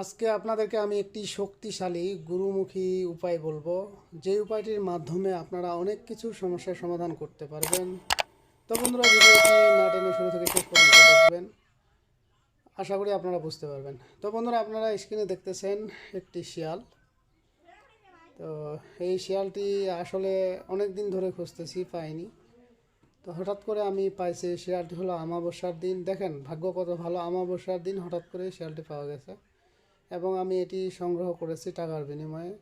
আজকে আপনাদেরকে আমি একটি শক্তিশালী, গুরুমুখী উপায় বলব। যে উপায়টির মাধ্যমে আপনারা অনেক কিছু সমস্যার সমাধান করতে পারবেন। তো বন্ধুরা, ভিডিওটি না টেনে শুরু থেকে শেষ পর্যন্ত দেখবেন। আশা করি আপনারা বুঝতে পারবেন। তো বন্ধুরা, আপনারা স্ক্রিনে দেখতেছেন একটি শিয়াল। তো এই শিয়ালটি আসলে অনেক দিন ধরে খুঁজতেছি, পাইনি। তো হঠাৎ করে আমি পাইছি, শিয়ালটি হলো আমাবস্যার দিন। দেখেন, ভাগ্য কত ভালো, আমাবস্যার দিন হঠাৎ করে শিয়ালটি পাওয়া গেছে। এবং আমি এটি সংগ্রহ করেছি টাকার বিনিময়ে।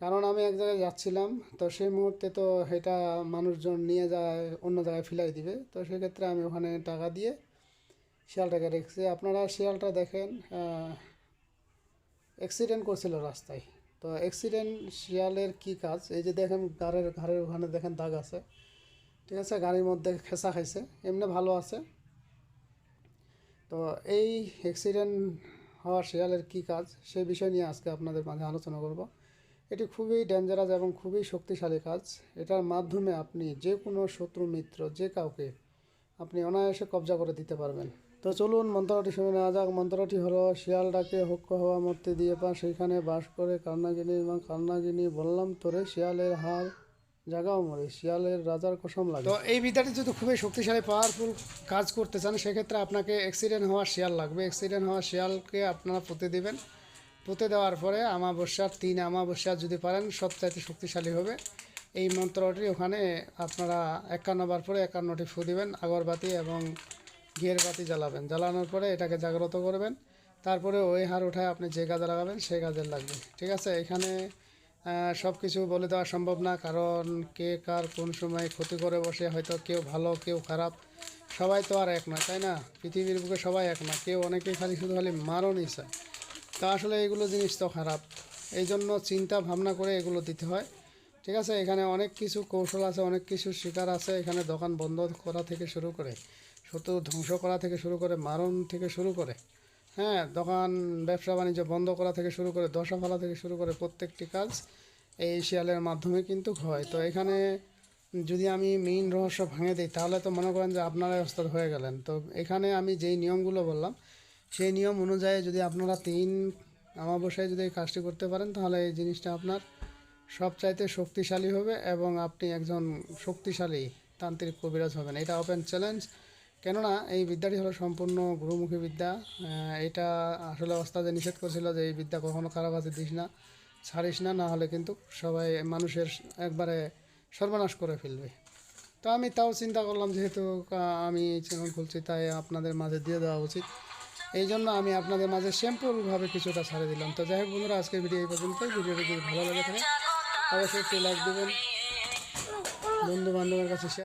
কারণ আমি এক জায়গায় যাচ্ছিলাম, তো সেই মুহূর্তে তো এটা মানুষজন নিয়ে যায়, অন্য জায়গায় ফিলাই দিবে। তো সেক্ষেত্রে আমি ওখানে টাকা দিয়ে শিয়ালটাকে রেখেছি। আপনারা শিয়ালটা দেখেন অ্যাক্সিডেন্ট করছিল রাস্তায়। তো অ্যাক্সিডেন্ট শিয়ালের কি কাজ? এই যে দেখেন গাড়ির ঘাড়ের ওখানে দেখেন দাগ আছে। ঠিক আছে, গাড়ির মধ্যে খেসা খাইছে, এমনি ভালো আছে। তো এই অ্যাক্সিডেন্ট হওয়া শিয়ালের কী কাজ সেই বিষয় নিয়ে আজকে আপনাদের মাঝে আলোচনা করব। এটি খুবই ডেঞ্জারাস এবং খুবই শক্তিশালী কাজ। এটার মাধ্যমে আপনি যে কোনো শত্রু, মিত্র, যে কাউকে আপনি অনায়াসে কবজা করে দিতে পারবেন। তো চলুন মন্ত্রটি শুনে নেওয়া যাক। মন্ত্রটি হলো শিয়াল ডাকে হক্ষ হওয়া মূর্তি দিয়ে পা সেইখানে বাস করে কান্নাগিনি এবং কান্নাগিনি বললাম তোরে শিয়ালের হার জাগাও মরে, শিয়ালের রাজার কসম লাগে। তো এই বিদ্যাটি যদি খুবই শক্তিশালী পাওয়ারফুল কাজ করতে চান সেক্ষেত্রে আপনাকে অ্যাক্সিডেন্ট হওয়া শিয়াল লাগবে। অ্যাক্সিডেন্ট হওয়া শিয়ালকে আপনারা পুঁতে দিবেন। পুঁতে দেওয়ার পরে আমাবস্যার তিন আমাবস্যা যদি পারেন, সবচাইতে শক্তিশালী হবে। এই মন্ত্রটি ওখানে আপনারা একান্নবার পরে একান্নটি ফু দিবেন, আগরবাতি এবং ঘিয়ের বাতি জ্বালাবেন। জ্বালানোর পরে এটাকে জাগ্রত করবেন। তারপরে ওই হার উঠায় আপনি যে কাজে লাগাবেন, সেই কাজে লাগবে। ঠিক আছে? এখানে সব কিছু বলে দেওয়া সম্ভব না, কারণ কে কার কোন সময় ক্ষতি করে বসে, হয়তো কেউ ভালো, কেউ খারাপ। সবাই তো আর এক না তাই না? পৃথিবীর বুকে সবাই এক না কেউ অনেকেই খালি শুধু খালি মারণই চায় তা আসলে এগুলো জিনিস তো খারাপ। এই জন্য চিন্তা ভাবনা করে এগুলো দিতে হয়। ঠিক আছে, এখানে অনেক কিছু কৌশল আছে, অনেক কিছু শিকার আছে। এখানে দোকান বন্ধ করা থেকে শুরু করে, শত্রু ধ্বংস করা থেকে শুরু করে, মারণ থেকে শুরু করে হ্যাঁ দোকান, ব্যবসা বাণিজ্য বন্ধ করা থেকে শুরু করে দশা ফেলা থেকে শুরু করে প্রত্যেকটি কাজ এই শিয়ালের মাধ্যমে কিন্তু হয়। তো এখানে যদি আমি মেইন রহস্য ভাঙে দিই, তাহলে তো মনে করেন যে আপনারাই ওস্তাদ হয়ে গেলেন। তো এখানে আমি যেই নিয়মগুলো বললাম, সেই নিয়ম অনুযায়ী যদি আপনারা তিন আমাবস্যায় যদি এই কাজটি করতে পারেন, তাহলে এই জিনিসটা আপনার সবচাইতে শক্তিশালী হবে এবং আপনি একজন শক্তিশালী তান্ত্রিক কবিরাজ হবেন। এটা ওপেন চ্যালেঞ্জ কেননা এই বিদ্যাটি হলো সম্পূর্ণ গুরুমুখী বিদ্যা এটা আসলে ওস্তাদে নিষেধ করেছিল যে এই বিদ্যা কখনো কারও কাছে দিস না, ছাড়িস না না হলে কিন্তু সবাই মানুষের একবারে সর্বনাশ করে ফেলবে। তো আমি তাও চিন্তা করলাম যেহেতু আমি চ্যানেল খুলছি, তাই আপনাদের মাঝে দিয়ে দেওয়া উচিত। এই জন্য আমি আপনাদের মাঝে সিম্পলভাবে কিছুটা ছাড়ে দিলাম। তো যাই হোক বন্ধুরা, আজকের ভিডিও এই পর্যন্তই। ভিডিওটি যদি ভালো লাগে থাকে অবশ্যই একটি লাইক দেবেন। বন্ধু বান্ধবের কাছে